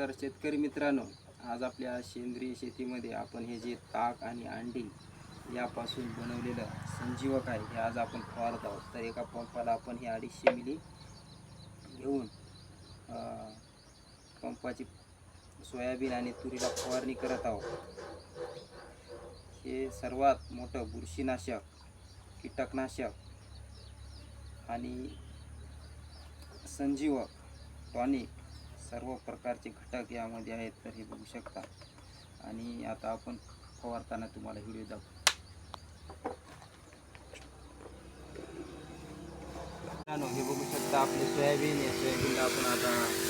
तर शेतकरी मित्रांनो आज आपल्या सेंद्रिय शेतीमध्ये आपण हे जे ताक आणि अंडी यापासून बनवलेलं संजीवक आहे हे आज आपण फवारत आहोत. तर एका पंपाला आपण हे अडीचशे मिली घेऊन पंपाची सोयाबीन आणि तुरीला फवारणी करत आहोत. हे सर्वात मोठं बुरशीनाशक कीटकनाशक आणि संजीवक टॉनिक सर्व प्रकारचे घटक यामध्ये आहेत तर हे बघू शकता. आणि आता आपण फवारताना तुम्हाला व्हिडिओ दाखवू. हे बघू शकता आपले सोयाबीन या सोयाबीनला आपण आता